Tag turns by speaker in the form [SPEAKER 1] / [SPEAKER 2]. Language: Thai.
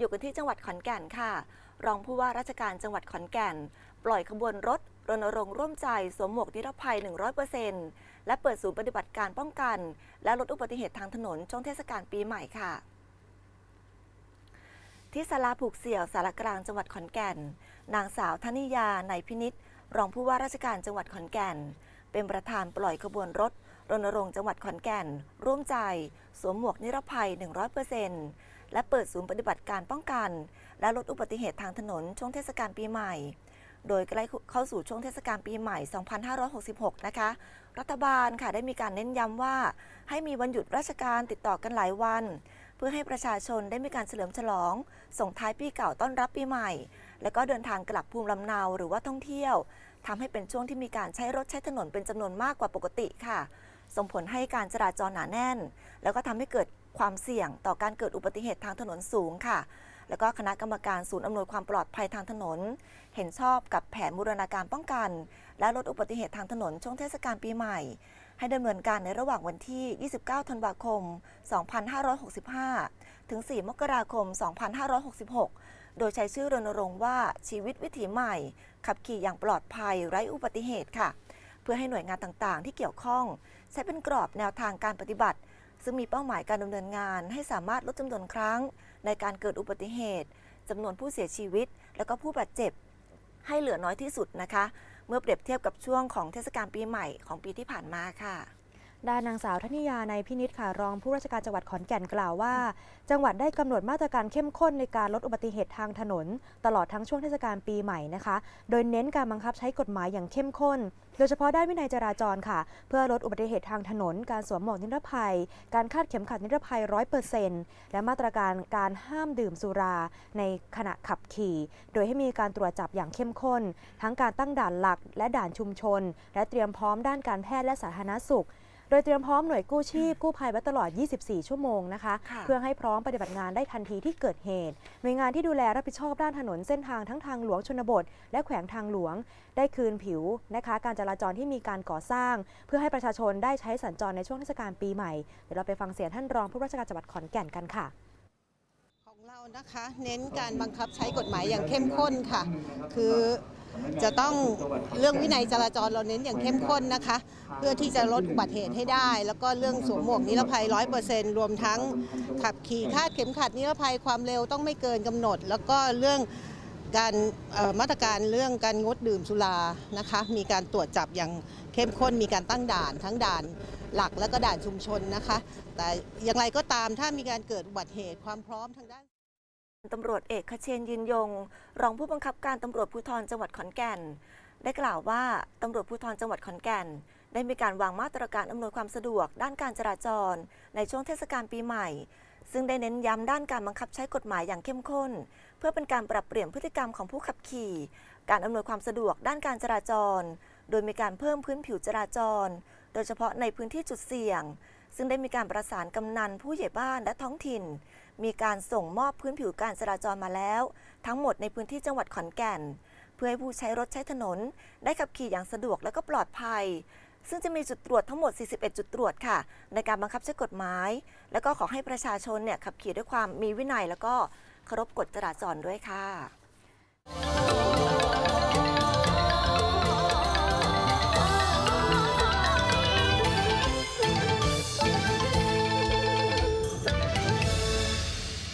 [SPEAKER 1] อยู่กันที่จังหวัดขอนแก่นค่ะ รองผู้ว่าราชการจังหวัดขอนแก่น ปล่อยขบวนรถรณรงค์ร่วมใจสวมหมวกนิรภัย 100%และเปิดศูนย์ปฏิบัติการป้องกัน และลดอุบัติเหตุทางถนนช่วงเทศกาลปีใหม่ค่ะ ที่ศาลาผูกเสี่ยวสารกลางจังหวัดขอนแก่น นางสาวธนิยาในพินิษรองผู้ว่าราชการจังหวัดขอนแก่น เป็นประธานปล่อยขบวนรถรณรงค์จังหวัดขอนแก่น ร่วมใจ สวมหมวกนิรภัย 100% และเปิดศูนย์ปฏิบัติการป้องกัน และลดอุบัติเหตุทางถนนช่วงเทศกาลปีใหม่ โดยใกล้เข้าสู่ช่วงเทศกาลปีใหม่ 2566 นะคะ รัฐบาลค่ะได้มีการเน้นย้ำว่า ให้มีวันหยุดราชการติดต่อกันหลายวัน เพื่อให้ประชาชนได้มีการเฉลิมฉลอง ส่งท้ายปีเก่าต้อนรับปีใหม่ และก็เดินทางกลับภูมิลำเนาหรือว่าท่องเที่ยวทำให้เป็นช่วงที่มีการใช้รถใช้ถนนเป็นจำนวนมากกว่าปกติค่ะส่งผลให้การจราจรหนาแน่น แล้วก็ทำให้เกิด ความเสี่ยงต่อการเกิดอุบัติเหตุทางถนนสูงค่ะ แล้วก็คณะกรรมการศูนย์อำนวยความปลอดภัยทางถนน เห็นชอบกับแผนบูรณาการป้องกัน และลดอุบัติเหตุทางถนนช่วงเทศกาลปีใหม่ ให้ดำเนินการในระหว่างวันที่ 29 ธันวาคม 2565 ถึง 4 มกราคม 2566 โดยใช้ชื่อรณรงค์ว่าชีวิตวิถีใหม่ ขับขี่อย่างปลอดภัยไร้อุบัติเหตุค่ะ เพื่อให้หน่วยงานต่างๆ ที่เกี่ยวข้อง ใช้เป็นกรอบแนวทางการปฏิบัติ ซึ่งมีเป้าหมายการดำเนินงานให้สามารถลดจำนวนครั้ง ในการเกิดอุบัติเหตุจำนวนผู้เสียชีวิต และก็ผู้บาดเจ็บ ให้เหลือน้อยที่สุดนะคะ เมื่อเปรียบเทียบกับช่วงของเทศกาลปีใหม่ของปีที่ผ่านมาค่ะ
[SPEAKER 2] ด้านนางสาวธนิยาในพินิษค่ะรองผู้ราชการจังหวัดขอนแก่นกล่าวว่า จังหวัดได้กำหนดมาตรการเข้มข้นในการลดอุบัติเหตุทางถนน ตลอดทั้งช่วงเทศกาลปีใหม่นะคะ โดยเน้นการบังคับใช้กฎหมายอย่างเข้มข้น โดยเฉพาะด้านวินัยจราจรค่ะ เพื่อลดอุบัติเหตุทางถนน การสวมหมวกนิรภัย การคาดเข็มขัดนิรภัย100%และมาตรการการห้ามดื่มสุรา ในขณะขับขี่ โดยให้มีการตรวจจับอย่างเข้มข้น ทั้งการตั้งด่านหลักและด่านชุมชน และเตรียมพร้อมด้านการแพทย์และสาธารณสุข โดยเตรียมพร้อมหน่วยกู้ชีพกู้ภัยไว้ตลอด 24 ชั่วโมงนะคะ
[SPEAKER 1] ค่ะ
[SPEAKER 2] เพื่อให้พร้อมปฏิบัติงานได้ทันทีที่เกิดเหตุ หน่วยงานที่ดูแลรับผิดชอบด้านถนนเส้นทางทั้งทางหลวงชนบท และแขวงทางหลวง ได้คืนผิวนะคะการจราจรที่มีการก่อสร้าง เพื่อให้ประชาชนได้ใช้สัญจรในช่วงเทศกาลปีใหม่ เดี๋ยวเราไปฟังเสียงท่านรองผู้ราชการจังหวัดขอนแก่นกันค่ะ
[SPEAKER 3] ของเรานะคะเน้นการบังคับใช้กฎหมายอย่างเข้มข้นค่ะ คือ จะต้องเรื่องวินัยจราจรเราเน้นอย่างเข้มข้นนะคะ เพื่อที่จะลดอุบัติเหตุให้ได้ แล้วก็เรื่องสวมหมวกนิรภัย100%รวมทั้งขับขี่คาดเข็มขัดนิรภัยความเร็วต้องไม่เกินกำหนด แล้วก็เรื่องการมาตรการเรื่องการงดดื่มสุรานะคะ มีการตรวจจับอย่างเข้มข้นมีการตั้งด่านทั้งด่านหลักและก็ด่านชุมชนนะคะ แต่อย่างไรก็ตามถ้ามีการเกิดอุบัติเหตุความพร้อมทางด้าน
[SPEAKER 1] ตำรวจเอกคเชนยืนยง รองผู้บังคับการตำรวจภูธรจังหวัดขอนแก่น ได้กล่าวว่าตำรวจภูธรจังหวัดขอนแก่น ได้มีการวางมาตรการอำนวยความสะดวกด้านการจราจร ในช่วงเทศกาลปีใหม่ ซึ่งได้เน้นย้ำด้านการบังคับใช้กฎหมายอย่างเข้มข้น เพื่อเป็นการปรับเปลี่ยนพฤติกรรมของผู้ขับขี่ การอำนวยความสะดวกด้านการจราจร โดยมีการเพิ่มพื้นผิวจราจร โดยเฉพาะในพื้นที่จุดเสี่ยง ซึ่งได้มีการประสานกำนันผู้ใหญ่บ้านและท้องถิ่น มีการส่งมอบพื้นผิวการจราจรมาแล้ว ทั้งหมดในพื้นที่จังหวัดขอนแก่น เพื่อให้ผู้ใช้รถใช้ถนน ได้ขับขี่อย่างสะดวกและก็ปลอดภัย ซึ่งจะมีจุดตรวจทั้งหมด 41 จุดตรวจค่ะ ในการบังคับใช้กฎหมาย แล้วก็ขอให้ประชาชนเนี่ยขับขี่ด้วยความมีวินัย แล้วก็เคารพกฎจราจรด้วยค่ะ